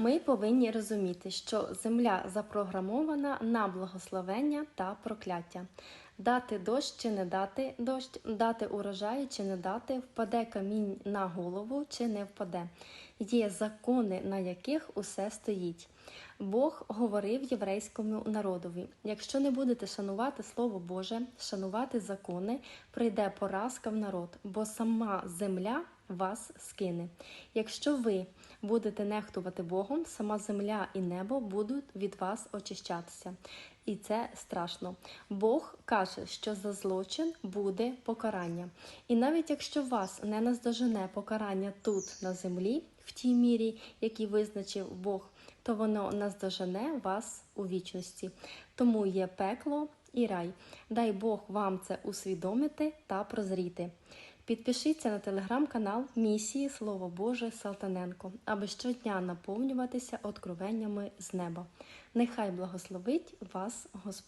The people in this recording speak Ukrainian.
Ми повинні розуміти, що земля запрограмована на благословення та прокляття. Дати дощ чи не дати дощ, дати урожай чи не дати, впаде камінь на голову чи не впаде. Є закони, на яких усе стоїть. Бог говорив єврейському народові: якщо не будете шанувати Слово Боже, шанувати закони, прийде поразка в народ, бо сама земля вас скине. Якщо ви будете нехтувати Богом, сама земля і небо будуть від вас очищатися. І це страшно. Бог каже, що за злочин буде покарання. І навіть якщо вас не наздожене покарання тут на землі, в тій мірі, який визначив Бог, то воно наздожене вас у вічності. Тому є пекло і рай. Дай Бог вам це усвідомити та прозріти. Підпишіться на телеграм-канал Місії Слово Боже Салтаненко, аби щодня наповнюватися откровеннями з неба. Нехай благословить вас Господь.